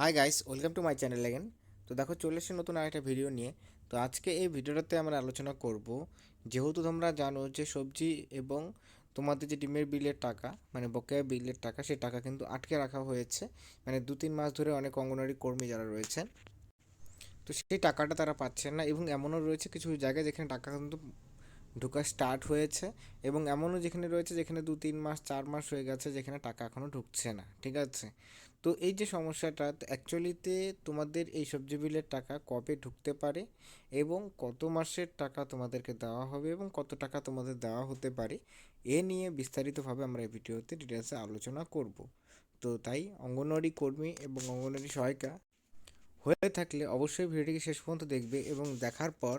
Hi guys welcome to my channel again তো দেখো, চলে এসে নতুন আরেকটা ভিডিও নিয়ে। তো আজকে এই ভিডিওটাতে আমরা আলোচনা করব যেহেতু তোমরা জানো যে সবজি এবং তোমাদের যে ডিমের বিলের টাকা মানে বকেয়া বিলের টাকা, সেই টাকা কিন্তু আটকে রাখা হয়েছে। মানে দু তিন মাস ধরে অনেক অঙ্গনওয়াড়ি কর্মী যারা রয়েছেন তো সেই টাকাটা তারা পাচ্ছেন না এবং এমনও রয়েছে কিছু জায়গায় যেখানে টাকা কিন্তু ঢোকা স্টার্ট হয়েছে এবং এমনও যেখানে রয়েছে যেখানে দু তিন মাস, চার মাস হয়ে গেছে যেখানে টাকা এখনও ঢুকছে না, ঠিক আছে? তো এই যে সমস্যাটা অ্যাকচুয়ালিতে তোমাদের এই সবজি বিলের টাকা কবে ঢুকতে পারে এবং কত মাসের টাকা তোমাদেরকে দেওয়া হবে এবং কত টাকা তোমাদের দেওয়া হতে পারে, এ নিয়ে বিস্তারিতভাবে আমরা এই ভিডিওতে ডিটেলসে আলোচনা করব। তো তাই অঙ্গনওয়াড়ি কর্মী এবং অঙ্গনওয়াড়ি সহায়িকা হয়ে থাকলে অবশ্যই ভিডিওটিকে শেষ পর্যন্ত দেখবে এবং দেখার পর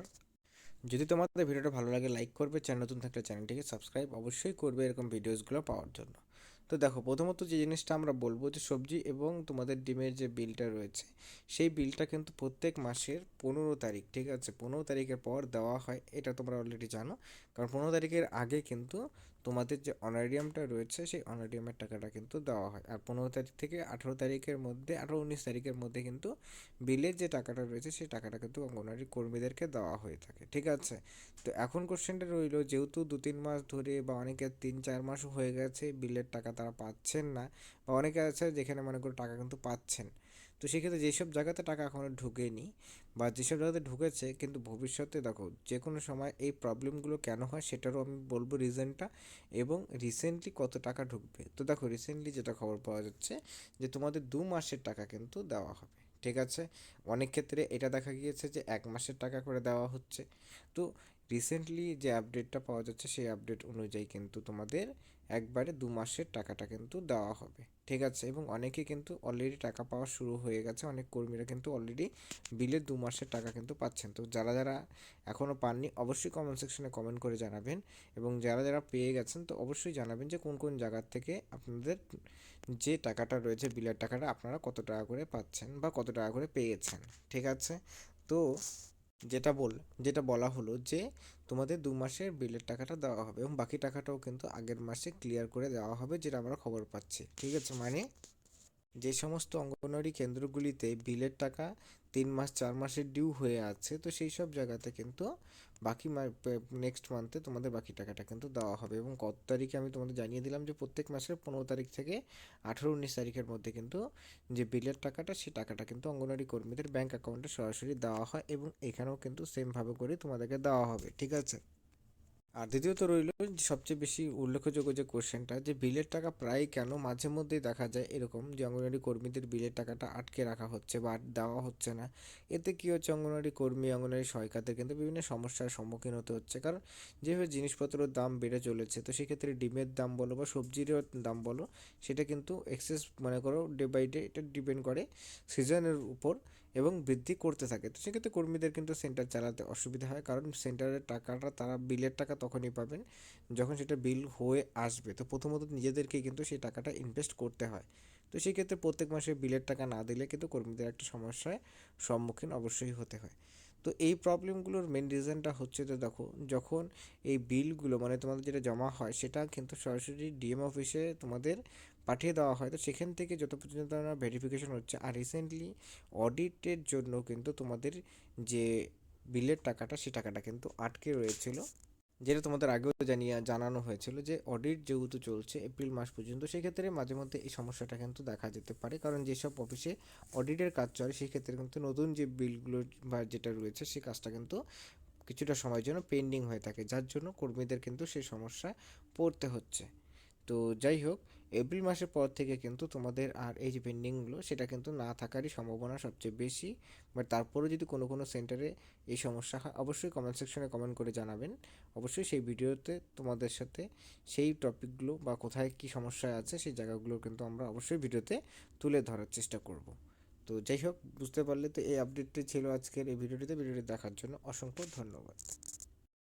যদি তোমাদের ভিডিওটা ভালো লাগে লাইক করবে, চ্যানেল নতুন থাকলে চ্যানেলটিকে সাবস্ক্রাইব অবশ্যই করবে এরকম ভিডিওসগুলো পাওয়ার জন্য। তো দেখো, প্রথমত যে জিনিসটা আমরা বলব যে সবজি এবং তোমাদের ডিমের যে বিলটা রয়েছে, সেই বিলটা কিন্তু প্রত্যেক মাসের পনেরো তারিখ, ঠিক আছে? পনেরো তারিখের পর দেওয়া হয়, এটা তোমরা অলরেডি জানো। কারণ পনেরো তারিখের আগে কিন্তু তোমাদের যে অনারিয়ামটা রয়েছে, সেই অনারিয়ামের টাকাটা কিন্তু দেওয়া হয়। আর পনেরো তারিখ থেকে আঠেরো তারিখের মধ্যে, আঠেরো উনিশ তারিখের মধ্যে কিন্তু বিলের যে টাকাটা রয়েছে, সেই টাকাটা কিন্তু অঙ্গনওয়াড়ি কর্মীদেরকে দেওয়া হয়ে থাকে, ঠিক আছে? তো এখন কোশ্চেনটা রইল, যেহেতু দু তিন মাস ধরে বা অনেকের তিন চার মাস হয়ে গেছে বিলের টাকা তারা পাচ্ছেন না বা অনেকে আছে যেখানে মনে করো টাকা কিন্তু পাচ্ছেন। তো সেক্ষেত্রে যেসব জায়গাতে টাকা এখনও ঢুকেনি বা যেসব জায়গাতে ঢুকেছে কিন্তু ভবিষ্যতে দেখো যে কোনো সময় এই প্রবলেমগুলো কেন হয় সেটারও আমি বলব রিজনটা এবং রিসেন্টলি কত টাকা ঢুকবে। তো দেখো রিসেন্টলি যেটা খবর পাওয়া যাচ্ছে যে তোমাদের দু মাসের টাকা কিন্তু দেওয়া হবে, ঠিক আছে? অনেক ক্ষেত্রে এটা দেখা গিয়েছে যে এক মাসের টাকা করে দেওয়া হচ্ছে। তো রিসেন্টলি যে আপডেটটা পাওয়া যাচ্ছে, সেই আপডেট অনুযায়ী কিন্তু তোমাদের একবারে দু মাসের টাকাটা কিন্তু দেওয়া হবে। ঠিক আছে? এবং অনেকে কিন্তু অলরেডি টাকা পাওয়া শুরু হয়ে গেছে। অনেক কর্মীরা কিন্তু অলরেডি বিলের দু মাসের টাকা কিন্তু পাচ্ছেন। তো যারা যারা এখনও পাননি, অবশ্যই কমেন্ট সেকশনে কমেন্ট করে জানাবেন। এবং যারা যারা পেয়ে গেছেন, তো অবশ্যই জানাবেন যে কোন কোন জায়গার থেকে আপনাদের যে টাকাটা রয়েছে বিলের টাকাটা আপনারা কত টাকা করে পাচ্ছেন বা কত টাকা করে পেয়েছেন। ঠিক আছে? তো যেটা বল, যেটা বলা হলো যে তোমাদের দু মাসের বিলের টাকাটা দেওয়া হবে এবং বাকি টাকাটাও কিন্তু আগের মাসে ক্লিয়ার করে দেওয়া হবে, যেটা আমরা খবর পাচ্ছি। ঠিক আছে মানে যে সমস্ত অঙ্গনওয়াড়ি কেন্দ্রগুলিতে বিলের টাকা তিন মাস, চার মাসের ডিউ হয়ে আছে, তো সেই সব জায়গাতে কিন্তু বাকি নেক্সট মান্থে তোমাদের বাকি টাকাটা কিন্তু দেওয়া হবে। এবং কত তারিখে আমি তোমাদের জানিয়ে দিলাম যে প্রত্যেক মাসের পনেরো তারিখ থেকে আঠেরো, উনিশ তারিখের মধ্যে কিন্তু যে বিলের টাকাটা সেই টাকাটা কিন্তু অঙ্গনওয়াড়ি কর্মীদের ব্যাঙ্ক অ্যাকাউন্টে সরাসরি দেওয়া হয় এবং এখানেও কিন্তু সেমভাবে করে তোমাদেরকে দেওয়া হবে। ঠিক আছে? আর দ্বিতীয়ত রইল সবচেয়ে বেশি উল্লেখযোগ্য যে কোশ্চেনটা, যে বিলের টাকা প্রায় কেন মাঝে মধ্যেই দেখা যায় এরকম যে অঙ্গনওয়াড়ি কর্মীদের বিলের টাকাটা আটকে রাখা হচ্ছে বা দেওয়া হচ্ছে না। এতে কী হচ্ছে, অঙ্গনওয়াড়ি কর্মী, অঙ্গনওয়াড়ি সহায়িকাদের কিন্তু বিভিন্ন সমস্যার সম্মুখীন হতে হচ্ছে। কারণ যেভাবে জিনিসপত্রের দাম বেড়ে চলেছে, তো সেক্ষেত্রে ডিমের দাম বলো বা সবজিরও দাম বলো, সেটা কিন্তু এক্সেস মনে করো ডে বাই ডে এটা ডিপেন্ড করে সিজনের উপর। এবং বৃদ্ধি করতে থাকে। তো সেক্ষেত্রে কর্মীদের কিন্তু সেন্টার চালাতে অসুবিধা হয়। কারণ সেন্টারের টাকাটা, তারা বিলের টাকা তখনই পাবেন যখন সেটা বিল হয়ে আসবে। তো প্রথমত নিজেদেরকেই কিন্তু সেই টাকাটা ইনভেস্ট করতে হয়। তো সেই ক্ষেত্রে প্রত্যেক মাসে বিলের টাকা না দিলে কিন্তু কর্মীদের একটা সমস্যায় সম্মুখীন অবশ্যই হতে হয়। তো এই প্রবলেমগুলোর মেন রিজনটা হচ্ছে যে দেখো, যখন এই বিলগুলো মানে তোমাদের যেটা জমা হয়, সেটা কিন্তু সরাসরি ডিএম অফিসে তোমাদের পাঠিয়ে দেওয়া হয়। তো সেখান থেকে যত পর্যন্ত ভেরিফিকেশন হচ্ছে, আর রিসেন্টলি অডিটের জন্য কিন্তু তোমাদের যে বিলের টাকাটা, সে টাকাটা কিন্তু আটকে রয়েছিল। যেটা তোমাদের আগেও জানিয়ে, জানানো হয়েছিল যে অডিট যেহেতু চলছে এপ্রিল মাস পর্যন্ত, সেক্ষেত্রে মাঝে মধ্যে এই সমস্যাটা কিন্তু দেখা যেতে পারে। কারণ যেসব অফিসে অডিটের কাজ চলে, সেক্ষেত্রে কিন্তু নতুন যে বিলগুলো বা যেটা রয়েছে সেই কাজটা কিন্তু কিছুটা সময়ের জন্য পেন্ডিং হয়ে থাকে। যার জন্য কর্মীদের কিন্তু সেই সমস্যা পড়তে হচ্ছে। তো যাই হোক এপ্রিল মাসের পর থেকে কিন্তু তোমাদের আর এই যে পেন্ডিংগুলো সেটা কিন্তু না থাকারই সম্ভাবনা সবচেয়ে বেশি। বাট তারপরেও যদি কোনো কোনো সেন্টারে এই সমস্যা হয়, অবশ্যই কমেন্ট সেকশনে কমেন্ট করে জানাবেন। অবশ্যই সেই ভিডিওতে তোমাদের সাথে সেই টপিকগুলো বা কোথায় কী সমস্যা আছে, সেই জায়গাগুলো কিন্তু আমরা অবশ্যই ভিডিওতে তুলে ধরার চেষ্টা করব। তো যাই হোক, বুঝতে পারলে তো এই আপডেটটি ছিল আজকের এই ভিডিওটিতে। ভিডিওটি দেখার জন্য অসংখ্য ধন্যবাদ।